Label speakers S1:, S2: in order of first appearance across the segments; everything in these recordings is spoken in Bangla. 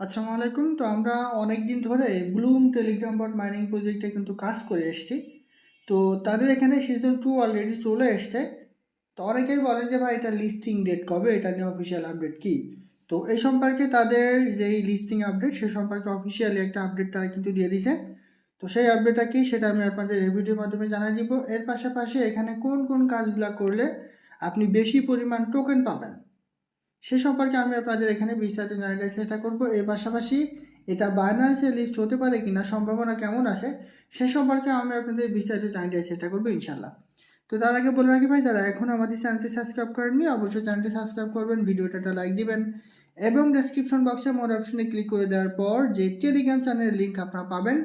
S1: আসসালামু আলাইকুম। তো আমরা অনেক দিন ধরে ব্লুম টেলিগ্রাম বট মাইনিং প্রজেক্টে কিন্তু কাজ করে এসেছি। তো তাদের এখানে সিজন টু অলরেডি চলে এসছে। তো অনেকেই বলেন যে, ভাই, এটা লিস্টিং ডেট কবে? এটা নিয়ে অফিসিয়াল আপডেট কি? তো এই সম্পর্কে তাদের যেই লিস্টিং আপডেট সে সম্পর্কে অফিসিয়ালি একটা আপডেট তারা কিন্তু দিয়ে দিছে তো সেই আপডেটটা কি, সেটা আমি আপনাদের ভিডিওর মাধ্যমে জানাই দিব। এর পাশাপাশি এখানে কোন কোন কাজগুলো করলে আপনি বেশি পরিমাণ টোকেন পাবেন? সে সম্পর্কে আমি আপনাদের এখানে বিস্তারিত জানার চেষ্টা করব। এর পাশাপাশি এটা বাইন্যান্সে লিস্ট হতে পারে কি না সম্ভাবনা কেমন আছে, সে সম্পর্কে আমি আপনাদের বিস্তারিত জানার চেষ্টা করব ইনশাল্লাহ তো তার আগে বলে রাখি ভাই, যারা এখন আমাদের চ্যানেলটি সাবস্ক্রাইব করেননি, অবশ্যই চ্যানেলটি সাবস্ক্রাইব করবেন, ভিডিওটা একটা লাইক দিবেন এবং ডেসক্রিপশন বক্সে মোর অপশনে ক্লিক করে দেওয়ার পর যে টেলিগ্রাম চ্যানেলের লিঙ্ক আপনারা পাবেন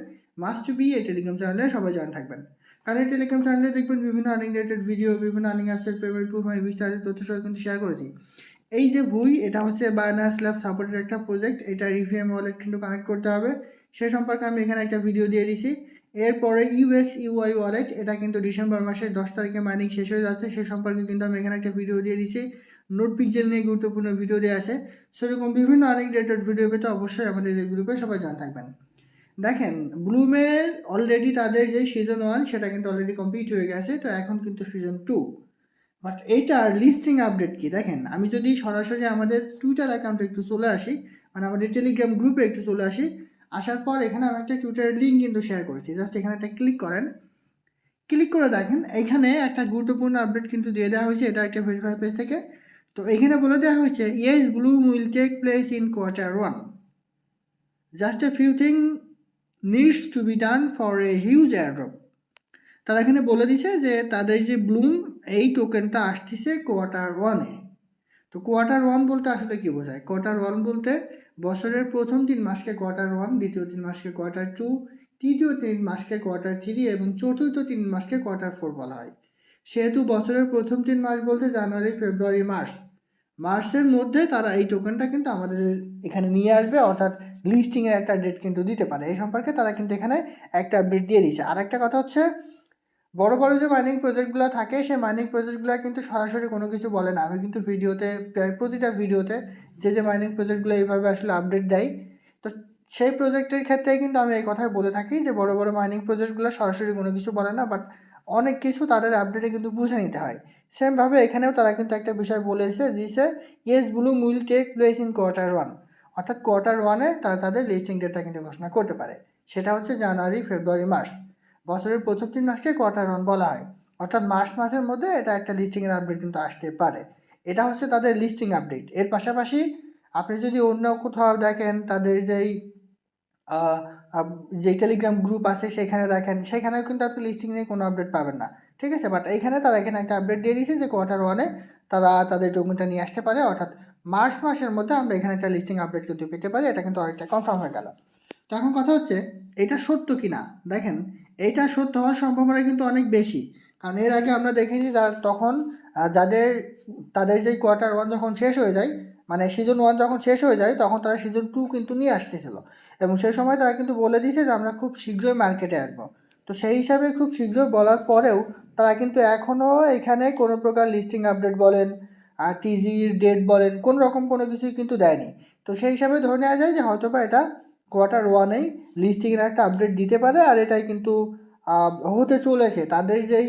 S1: মাস্ট বি এই টেলিগ্রাম চ্যানেলে সবাই জয়েন থাকবেন। কারণ এই টেলিগ্রাম চ্যানেলে দেখবেন বিভিন্ন আর্নিং রিলেটেড ভিডিও বিভিন্ন আর্নিং অ্যাপসের পেমেন্ট প্রুফ আমি বিস্তারিত তথ্য সহ কিন্তু শেয়ার করেছি। এই যে ভুই, এটা হচ্ছে বায়নাস ল্যাব সাপোর্টের একটা প্রজেক্ট এটা রিভিএম ওয়ালেট কিন্তু কানেক্ট করতে হবে। সে সম্পর্কে আমি এখানে একটা ভিডিও দিয়ে দিছি। এরপরে ইউএক্স ইউআই ওয়ালেট এটা কিন্তু ডিসেম্বর মাসের দশ তারিখে মাইনিং শেষ হয়ে যাচ্ছে, সে সম্পর্কে কিন্তু আমি এখানে একটা ভিডিও দিয়ে দিছি। নোট পিকজেল নিয়ে গুরুত্বপূর্ণ ভিডিও দেওয়া আছে। সেরকম বিভিন্ন আর্নিং রিলেটেড ভিডিও পেতে অবশ্যই আমাদের এই গ্রুপে সবাই জানা থাকবেন। দেখেন ব্লুমের অলরেডি তাদের যে সিজন ওয়ান সেটা কিন্তু অলরেডি কমপ্লিট হয়ে গেছে, তো এখন কিন্তু সিজন টু বাট এইটার লিস্টিং আপডেট কি? দেখেন, আমি যদি সরাসরি আমাদের টুইটার অ্যাকাউন্টে একটু চলে আসি মানে আমাদের টেলিগ্রাম গ্রুপে একটু চলে আসি, আসার পর এখানে আমি একটা টুইটারের লিঙ্ক কিন্তু শেয়ার করেছি। জাস্ট এখানে একটা ক্লিক করেন। ক্লিক করে দেখেন, এখানে একটা গুরুত্বপূর্ণ আপডেট কিন্তু দিয়ে দেওয়া হয়েছে, এটা একটা ফেসবুক পেজ থেকে। তো এখানে বলে দেওয়া হয়েছে yes Bloom will take place in quarter one just a few thing needs to be done for a huge airdrop তারা এখানে বলে দিছে যে তাদের যে ব্লুম, এই টোকেনটা আসতেছে কোয়ার্টার ওয়ানে তো কোয়ার্টার ওয়ান বলতে আসলে কী বোঝায়? কোয়ার্টার ওয়ান বলতে বছরের প্রথম তিন মাসকে কোয়ার্টার ওয়ান দ্বিতীয় তিন মাসকে কোয়ার্টার টু তৃতীয় তিন মাসকে কোয়ার্টার থ্রি এবং চতুর্থ তিন মাসকে কোয়ার্টার ফোর বলা হয়। সেহেতু বছরের প্রথম তিন মাস বলতে জানুয়ারি, ফেব্রুয়ারি, মার্চ। মার্চের মধ্যে তারা এই টোকেনটা কিন্তু আমাদের এখানে নিয়ে আসবে, অর্থাৎ লিস্টিংয়ের একটা ডেট কিন্তু দিতে পারে। এই সম্পর্কে তারা কিন্তু এখানে একটা আপডেট দিয়ে দিচ্ছে আর একটা কথা হচ্ছে বড় বড় যে মাইনিং প্রজেক্টগুলো থাকে, সেই মাইনিং প্রজেক্টগুলো কিন্তু সরাসরি কোনো কিছু বলে না। আমি কিন্তু ভিডিওতে, প্রায় প্রতিটা ভিডিওতে যে যে মাইনিং প্রজেক্টগুলো এইভাবে আসলে আপডেট দেয়, তো সেই প্রজেক্টের ক্ষেত্রে কিন্তু আমি এই কথাই বলে থাকি যে বড় বড় মাইনিং প্রজেক্টগুলো সরাসরি কোনো কিছু বলে না বাট অনেক কিছু তাদের আপডেটে কিন্তু বুঝে নিতে হয়। সেমভাবে এখানেও তারা কিন্তু একটা বিষয় বলে বলেছে, দিছে yes Bloom will take place in quarter one অর্থাৎ কোয়ার্টার ওয়ানে তারা তাদের লিস্টিং ডেটটা কিন্তু ঘোষণা করতে পারে। সেটা হচ্ছে জানুয়ারি, ফেব্রুয়ারি, মার্চ। বছরের প্রথম তিন মাসকে কোয়ার্টার ওয়ান বলা হয়। অর্থাৎ মার্চ মাসের মধ্যে এটা একটা লিস্টিংয়ের আপডেট কিন্তু আসতে পারে। এটা হচ্ছে তাদের লিস্টিং আপডেট এর পাশাপাশি আপনি যদি অন্য কোথাও দেখেন, তাদের যেই যে টেলিগ্রাম গ্রুপ আছে সেখানে দেখেন, সেখানেও কিন্তু আপনি লিস্টিং নিয়ে কোনো আপডেট পাবেন না। ঠিক আছে? বাট এইখানে তারা এখানে একটা আপডেট দিয়ে দিয়েছে যে কোয়ার্টার ওয়ানে তারা তাদের ডকুমেন্টটা নিয়ে আসতে পারে। অর্থাৎ মার্চ মাসের মধ্যে আমরা এখানে একটা লিস্টিং আপডেট কিন্তু পেতে পারি। এটা কিন্তু অনেকটা কনফার্ম হয়ে গেল। তো এখন কথা হচ্ছে, এটা সত্য কি না দেখেন এইটা সত্য হওয়ার সম্ভাবনা কিন্তু অনেক বেশি। কারণ এর আগে আমরা দেখেছি তখন যাদের, তাদের যেই কোয়ার্টার ওয়ান যখন শেষ হয়ে যায় মানে সিজন ওয়ান যখন শেষ হয়ে যায়, তখন তারা সিজন টু কিন্তু নিয়ে আসতেছিল। এবং সেই সময় তারা কিন্তু বলে দিয়েছে যে, আমরা খুব শীঘ্রই মার্কেটে আসব। তো সেই হিসাবে খুব শীঘ্রই বলার পরেও তারা কিন্তু এখনও এখানে কোনো প্রকার লিস্টিং আপডেট বলেন আর টিজির ডেট বলেন কোনো রকম কোনো কিছুই কিন্তু দেয়নি। তো সেই হিসাবে ধরে নেওয়া যায় যে হয়তো বা এটা কোয়ার্টার ওয়ানেই লিস্টিংয়ের একটা আপডেট দিতে পারে আর এটাই কিন্তু হতে চলেছে। তাদের যেই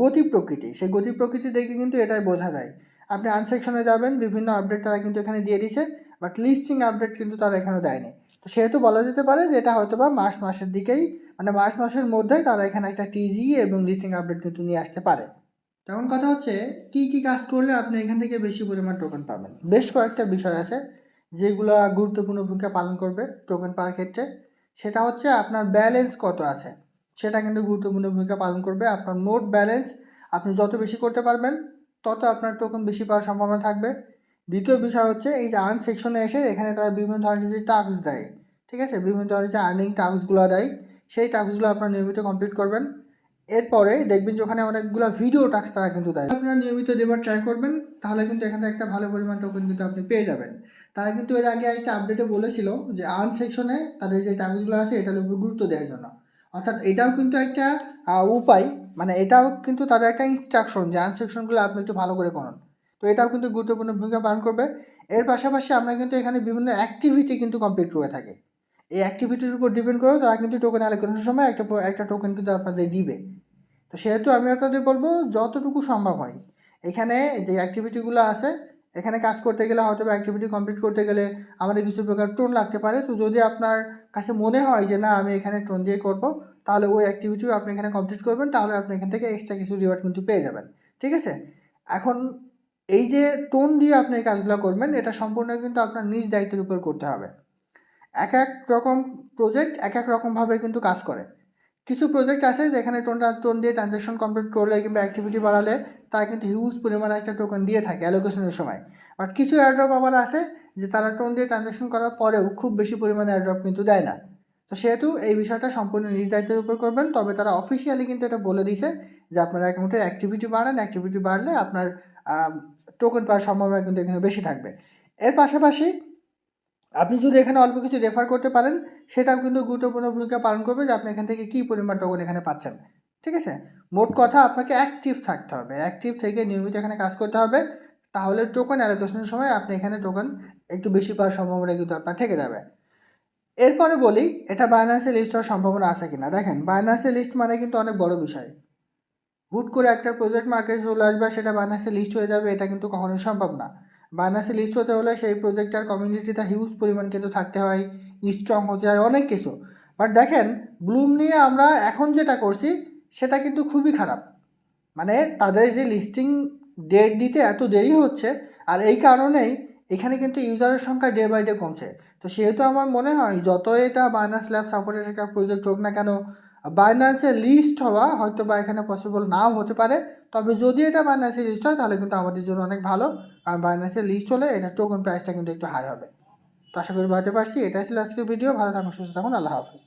S1: গতি প্রকৃতি, সেই গতি প্রকৃতি দেখে কিন্তু এটাই বোঝা যায়। আপনি আনসেকশনে যাবেন, বিভিন্ন আপডেট তারা কিন্তু এখানে দিয়ে দিছে বাট লিস্টিং আপডেট কিন্তু তারা এখানে দেয়নি। তো সেহেতু বলা যেতে পারে যে এটা হয়তো বা মার্চ মাসের দিকেই মানে মার্চ মাসের মধ্যেই তারা এখানে একটা টিজি এবং লিস্টিং আপডেট কিন্তু নিয়ে আসতে পারে। তখন কথা হচ্ছে, কী কী কাজ করলে আপনি এখান থেকে বেশি পরিমাণ টোকেন পাবেন? বেশ কয়েকটা বিষয় আছে। যেগুলো গুরুত্বপূর্ণ ভূমিকা পালন করবে টোকেন পাওয়ার ক্ষেত্রে, সেটা হচ্ছে আপনার ব্যালেন্স কত আছে। সেটা কিন্তু গুরুত্বপূর্ণ ভূমিকা পালন করবে। আপনার মোট ব্যালেন্স আপনি যত বেশি করতে পারবেন, তত আপনার টোকেন বেশি পাওয়ার সম্ভাবনা থাকবে। দ্বিতীয় বিষয় হচ্ছে এই যে আর্ন সেকশনে এসে এখানে তারা বিভিন্ন ধরনের যে টাস্ক দেয়, ঠিক আছে? বিভিন্ন ধরনের যে আর্নিং টাস্কগুলো দেয়, সেই টাস্কগুলো আপনার নিয়মিত কমপ্লিট করবেন। এরপরে দেখবেন যে ওখানে অনেকগুলো ভিডিও টাস্ক তারা কিন্তু দেয়। আপনারা নিয়মিত দেবার ট্রাই করবেন, তাহলে কিন্তু এখানে একটা ভালো পরিমাণ টোকেন কিন্তু আপনি পেয়ে যাবেন। তারা কিন্তু এর আগে একটা আপডেটে বলেছিল যে আর্ন সেকশনে তাদের যে টাস্কগুলো আছে, এটার উপর গুরুত্ব দেওয়ার জন্য। অর্থাৎ এটাও কিন্তু একটা উপায়। মানে এটাও কিন্তু তাদের একটা ইনস্ট্রাকশন যে আর্ন সেকশনগুলো আপনি একটু ভালো করে করুন। তো এটাও কিন্তু গুরুত্বপূর্ণ ভূমিকা পালন করবে। এর পাশাপাশি আমরা কিন্তু এখানে বিভিন্ন অ্যাক্টিভিটি কিন্তু কমপ্লিট করে থাকি। এই অ্যাক্টিভিটির উপর ডিপেন্ড করে তারা কিন্তু টোকেন অ্যালোকেশনের সময় একটা একটা টোকেন কিন্তু আপনাদের দিবে। তো সেহেতু আমি আপনাদের বলব, যতটুকু সম্ভব হয়। এখানে যে অ্যাক্টিভিটিগুলো আছে এখানে কাজ করতে গেলে হয়তো বা অ্যাক্টিভিটি কমপ্লিট করতে গেলে আমাদের কিছু প্রকার টোন লাগতে পারে। তো যদি আপনার কাছে মনে হয় যে, না, আমি এখানে টোন দিয়ে করব, তাহলে ওই অ্যাক্টিভিটিও আপনি এখানে কমপ্লিট করবেন, তাহলে আপনি এখান থেকে এক্সট্রা কিছু রিওয়ার্ড কিন্তু পেয়ে যাবেন। ঠিক আছে? এখন এই যে টোন দিয়ে আপনি এই কাজগুলো করবেন, এটা সম্পূর্ণ কিন্তু আপনার নিজ দায়িত্বের উপর করতে হবে। এক এক রকম প্রজেক্ট এক এক রকমভাবে কিন্তু কাজ করে। কিছু প্রজেক্ট আছে যেখানে টোনটা টোন দিয়ে ট্রানজ্যাকশন কমপ্লিট করলে কিংবা অ্যাক্টিভিটি বাড়ালে তারা কিন্তু হিউজ পরিমাণে একটা টোকেন দিয়ে থাকে অ্যালোকেশনের সময়। বাট কিছু এয়ারড্রপ আবার আছে যে তারা টোন দিয়ে ট্রানজ্যাকশন করার পরেও খুব বেশি পরিমাণে এয়ারড্রপ কিন্তু দেয় না। তো সেহেতু এই বিষয়টা সম্পূর্ণ নিজ দায়িত্বের উপর করবেন। তবে তারা অফিসিয়ালি কিন্তু এটা বলে দিছে যে আপনার অ্যাকাউন্টের অ্যাক্টিভিটি বাড়ান। অ্যাক্টিভিটি বাড়লে আপনার টোকেন পাওয়ার সম্ভাবনা কিন্তু এখানে বেশি থাকবে। এর পাশাপাশি আপনি যদি এখানে অল্প কিছু রেফার করতে পারেন, সেটাও কিন্তু গুরুত্বপূর্ণ ভূমিকা পালন করবে যে আপনি এখান থেকে কী পরিমাণ টোকেন এখানে পাচ্ছেন। ঠিক আছে? মোট কথা আপনাকে অ্যাক্টিভ থাকতে হবে। অ্যাক্টিভ থেকে নিয়মিত এখানে কাজ করতে হবে। তাহলে টোকেন অ্যালোকেশনের সময় আপনি এখানে টোকেন একটু বেশি পাওয়ার সম্ভাবনা কিন্তু আপনার থেকে যাবে। এরপরে বলি, এটা বাইন্যান্সে লিস্ট হওয়ার সম্ভাবনা আছে কিনা? দেখেন বাইন্যান্সে লিস্ট মানে কিন্তু অনেক বড় বিষয়। হুট করে একটা প্রজেক্ট মার্কেটে চলে আসবে, সেটা বাইন্যান্সে লিস্ট হয়ে যাবে, এটা কিন্তু কখনোই সম্ভব না। বাইন্যান্সে লিস্ট হতে হলে সেই প্রজেক্টটার কমিউনিটিটা হিউজ পরিমাণ কিন্তু থাকতে হয় স্ট্রং হতে হয়, অনেক কিছু। বাট দেখেন ব্লুম নিয়ে আমরা এখন যেটা করছি সেটা কিন্তু খুবই খারাপ। মানে তাদের যে লিস্টিং ডেট দিতে এত দেরি হচ্ছে, আর এই কারণেই এখানে কিন্তু ইউজারের সংখ্যা ডে বাই ডে কমছে। তো সেহেতু আমার মনে হয়, যত এটা বাইন্যান্স ল্যাব সাপোর্টেড একটা প্রজেক্ট হোক না কেন বাইন্যান্সে লিস্ট হওয়া হয়তো বা এখানে পসিবল নাও হতে পারে। তবে যদি এটা বাইন্যান্সে লিস্ট হয়, তাহলে কিন্তু আমাদের জন্য অনেক ভালো। কারণ বাইন্যান্সে লিস্ট হলে এটা টোকেন প্রাইসটা কিন্তু একটু হাই হবে। তো আশা করি বুঝতে পারছি। এটাই ছিল আজকের ভিডিও ভালো থাকুন, সুস্থ থাকুন। আল্লাহ হাফিজ।